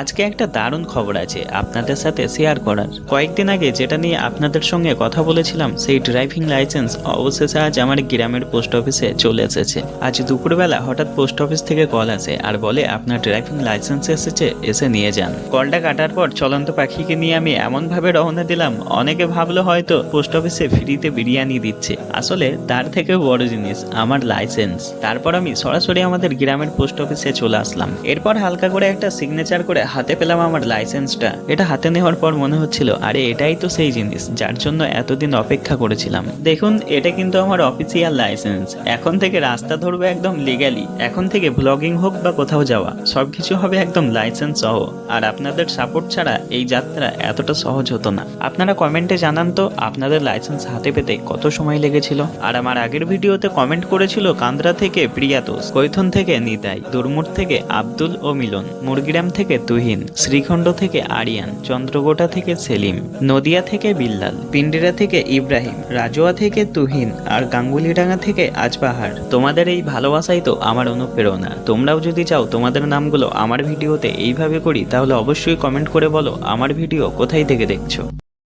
আজকে একটা দারুণ খবর আছে আপনাদের সাথে শেয়ার করার। কয়েকদিন আগে যেটা নিয়ে আপনাদের সঙ্গে কথা বলেছিলাম, সেই ড্রাইভিং লাইসেন্স অবশেষে আজ আমার গ্রামের পোস্ট অফিসে চলে এসেছে। আজ দুপুরবেলা হঠাৎ পোস্ট অফিস থেকে কল আসে আর বলে, আপনার ড্রাইভিং লাইসেন্স এসেছে, এসে নিয়ে যান। কলটা কাটার পর চলন্ত পাখিকে নিয়ে আমি এমনভাবে রওনা দিলাম, অনেকে ভাবলো হয়তো পোস্ট অফিসে ফ্রিতে বিরিয়ানি দিচ্ছে। আসলে তার থেকে বড় জিনিস, আমার লাইসেন্স তারপর আমি সরাসরি আমাদের গ্রামের পোস্ট অফিসে চলে আসলাম। এরপর হালকা করে একটা সিগনেচার করে হাতে পেলাম আমার লাইসেন্সটা। এটা হাতে নেওয়ার পর মনে হচ্ছিল, আরে এটাই তো সেই জিনিস, যার জন্য এতদিন অপেক্ষা করেছিলাম। দেখুন, এটা কিন্তু আমার অফিসিয়াল লাইসেন্স এখন থেকে রাস্তা ধরবে একদম লিগ্যালি এখন থেকে ব্লগিং হোক বা কোথাও যাওয়া, সবকিছু হবে একদম লাইসেন্স সহ। আর আপনাদের সাপোর্ট ছাড়া এই যাত্রা এতটা সহজ হতো না। আপনারা কমেন্টে জানান তো, আপনাদের লাইসেন্স হাতে পেতে কত সময় লেগেছিল। আর আমার আগের ভিডিওতে কমেন্ট করেছিল কান্দ্রা থেকে প্রিয়াতোষ, কৈথন থেকে নিতাই, দুর্মুর থেকে আব্দুল ও মিলন, মুরগিরাম থেকে তুহিন শ্রীখণ্ড থেকে আরিয়ান চন্দ্রগোটা থেকে সেলিম, নদিয়া থেকে বিল্লাল, পিন্ডেরা থেকে ইব্রাহিম, রাজোয়া থেকে তুহিন আর গাঙ্গুলিডাঙ্গা থেকে আজপাহার তোমাদের এই ভালোবাসাই তো আমার অনুপ্রেরণা। তোমরাও যদি চাও তোমাদের নামগুলো আমার ভিডিওতে এইভাবে করি, তাহলে অবশ্যই কমেন্ট করে বলো আমার ভিডিও কোথায় থেকে দেখছ।